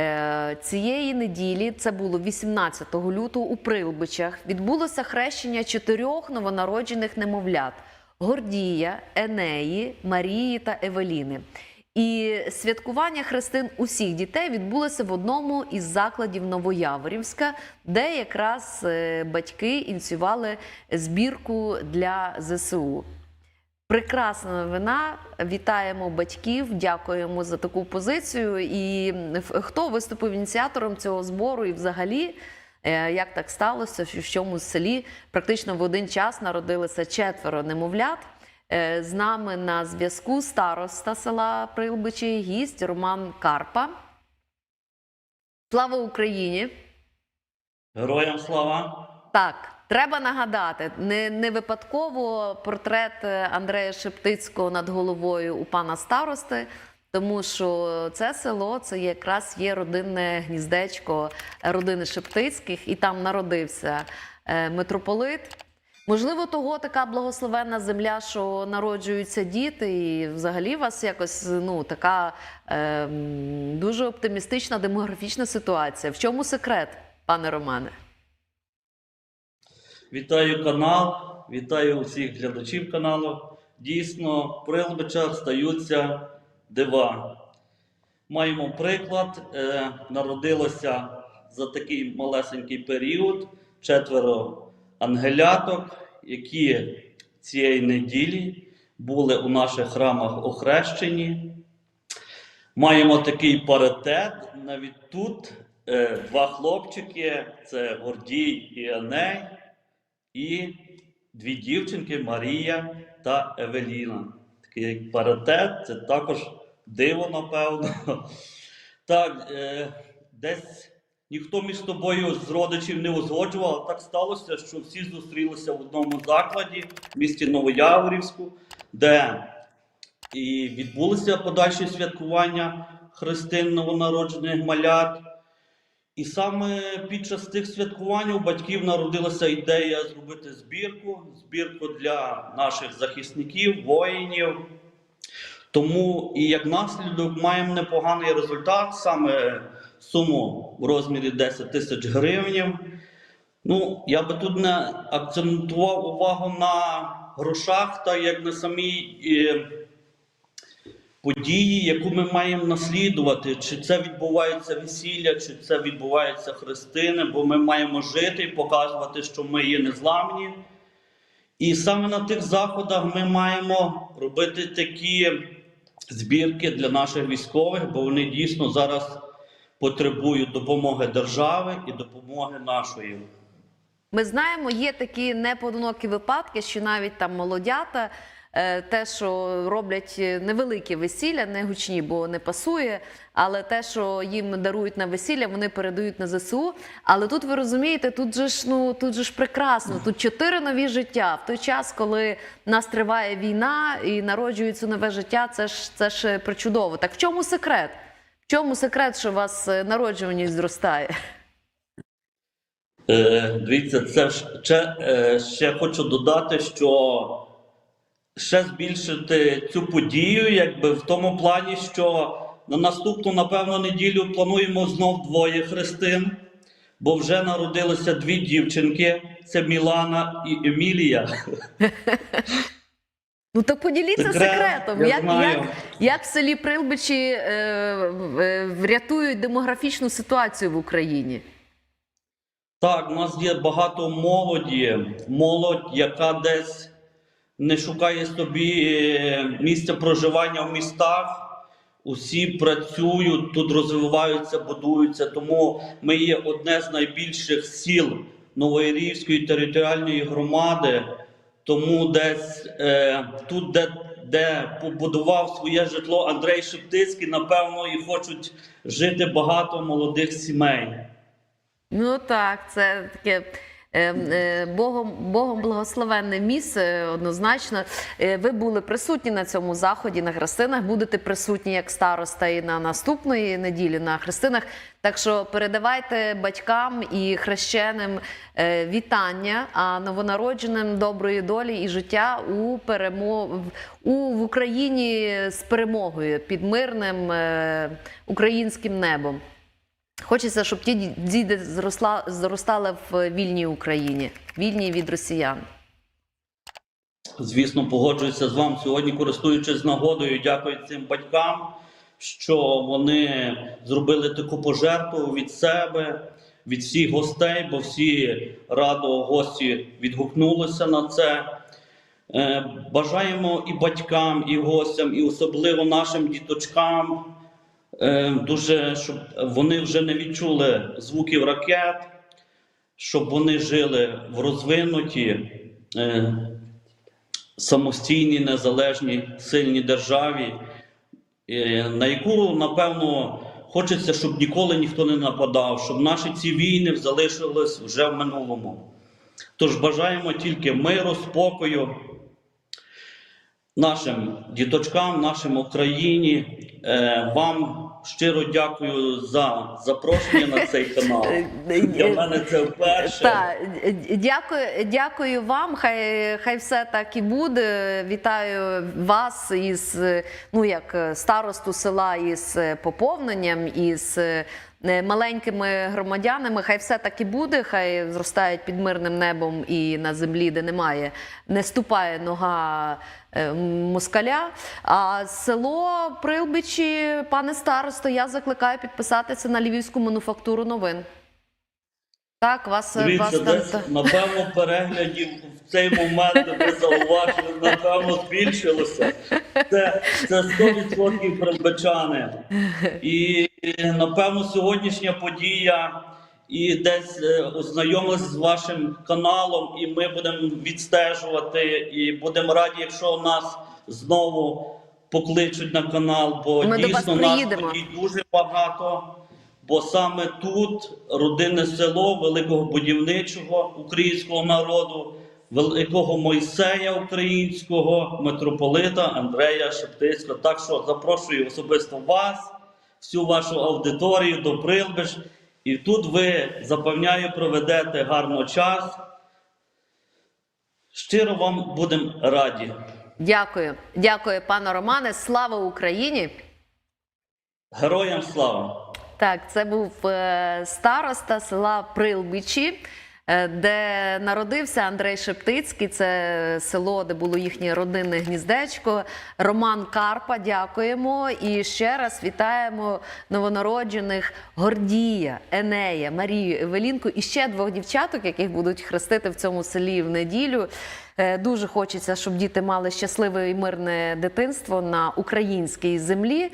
Е, Цієї неділі, це було 18 лютого у Прилбичах, відбулося хрещення чотирьох новонароджених немовлят: Гордія, Енеї, Марії та Евеліни. І святкування хрестин усіх дітей відбулося в одному із закладів Новояворівська, де якраз е, батьки ініціювали збірку для ЗСУ. Прекрасна новина. Вітаємо батьків, дякуємо за таку позицію. І хто виступив ініціатором цього збору, і взагалі, е, як так сталося, що в цьому селі практично в один час народилися четверо немовлят. Е, З нами на зв'язку староста села Прилбичі, гість Роман Карпа. Слава Україні! Героям слава! Так, треба нагадати, не, не випадково портрет е, Андрея Шептицького над головою у пана старости, тому що це село це якраз є родинне гніздечко родини Шептицьких, і там народився е, митрополит. Можливо, того така благословенна земля, що народжуються діти, і взагалі у вас якось ну така е, дуже оптимістична демографічна ситуація. В чому секрет, пане Романе? Вітаю канал, вітаю усіх глядачів каналу. Дійсно, в Прилбичах стаються дива. Маємо приклад. Е, народилося за такий малесенький період четверо ангеляток, які цієї неділі були у наших храмах охрещені. Маємо такий паритет. Навіть тут е, два хлопчики: це Гордій і Еней, і дві дівчинки Марія та Евеліна. Такий як паритет, це також диво, напевно. Так, е, десь ніхто між собою з родичів не узгоджував, так сталося, що всі зустрілися в одному закладі в місті Новояворівську, де і відбулися подальші святкування хрестин новонароджених малят. І саме під час тих святкувань у батьків народилася ідея зробити збірку, збірку для наших захисників, воїнів. Тому і як наслідок маємо непоганий результат, саме суму в розмірі 10 тисяч гривень. Ну, я би тут не акцентував увагу на грошах, так як на самій е, події, яку ми маємо наслідувати, чи це відбувається весілля, чи це відбуваються хрестини, бо ми маємо жити і показувати, що ми є незламні. І саме на тих заходах ми маємо робити такі збірки для наших військових, бо вони дійсно зараз потребують допомоги держави і допомоги нашої. Ми знаємо, є такі непоодинокі випадки, що навіть там молодята, те, що роблять невеликі весілля, не гучні, бо не пасує. Але те, що їм дарують на весілля, вони передають на ЗСУ. Але тут ви розумієте, тут же ж ну тут же ж прекрасно. Тут чотири нові життя. В той час, коли нас триває війна і народжується нове життя, це ж це ж причудово. Так в чому секрет? В чому секрет, що у вас е, народжуваність зростає? Е, дивіться, це ж ще, е, ще хочу додати, що ще збільшити цю подію, якби в тому плані, що на наступну, напевно, неділю плануємо знов двоє хрестин, бо вже народилися дві дівчинки: це Мілана і Емілія. Ну то поділіться Секрет, секретом, я як, як, як в селі Прилбичі е, е, врятують демографічну ситуацію в Україні. Так, у нас є багато молоді, молодь, яка десь не шукає собі е, місця проживання в містах. Усі працюють, тут розвиваються, будуються. Тому ми є одне з найбільших сіл Новоїрівської територіальної громади. Тому десь е, тут, де, де побудував своє житло Андрей Шептицький, напевно, і хочуть жити багато молодих сімей. Ну так, це таке Богом, Богом благословенне місце, однозначно. Е, ви були присутні на цьому заході на хрестинах, будете присутні як староста і на наступної неділі на хрестинах. Так що передавайте батькам і хрещеним е, вітання, а новонародженим доброї долі і життя у перемо... у, в Україні з перемогою під мирним е, українським небом. Хочеться, щоб ті ді- діти зросла, зростали в вільній Україні, вільній від росіян. Звісно, погоджуюся з вами сьогодні, користуючись нагодою, дякую цим батькам, що вони зробили таку пожертву від себе, від всіх гостей, бо всі радо гості відгукнулися на це. Е, Бажаємо і батькам, і гостям, і особливо нашим діточкам, дуже, щоб вони вже не відчули звуків ракет, щоб вони жили в розвинутій, е, самостійній, незалежній, сильній державі, е, на яку, напевно, хочеться, щоб ніколи ніхто не нападав, щоб наші ці війни залишились вже в минулому. Тож бажаємо тільки миру, спокою нашим діточкам, нашим Україні. Е, Вам щиро дякую за запрошення на цей канал. Для мене це вперше. Так, дякую, дякую вам. Хай, хай все так і буде. Вітаю вас із ну як старосту села із поповненням, із е, маленькими громадянами. Хай все так і буде. Хай зростають під мирним небом і на землі, де немає, не ступає нога е, москаля. А село Прилбичі, пане старосто, я закликаю підписатися на львівську мануфактуру новин. Так, вас, вас Дивіться, там. десь, напевно, переглядів в цей момент ви зауважили, напевно, збільшилося. Це, це 100% прибичани. І напевно сьогоднішня подія і десь е, ознайомилися з вашим каналом, і ми будемо відстежувати, і будемо раді, якщо нас знову покличуть на канал, бо Ми дійсно нас дуже багато. Бо саме тут родинне село великого будівничого українського народу, великого Мойсея українського, митрополита Андрея Шептицького. Так що запрошую особисто вас, всю вашу аудиторію до Прилбиш. І тут ви запевняю, проведете гарно час. Щиро вам будемо раді. Дякую, дякую, пане Романе. Слава Україні! Героям слава! Так, це був е, староста села Прилбичі, е, де народився Андрей Шептицький. Це село, де було їхнє родинне гніздечко. Роман Карпа, дякуємо. І ще раз вітаємо новонароджених Гордія, Енея, Марію Евелінку і ще двох дівчаток, яких будуть хрестити в цьому селі в неділю. Е, Дуже хочеться, щоб діти мали щасливе і мирне дитинство на українській землі.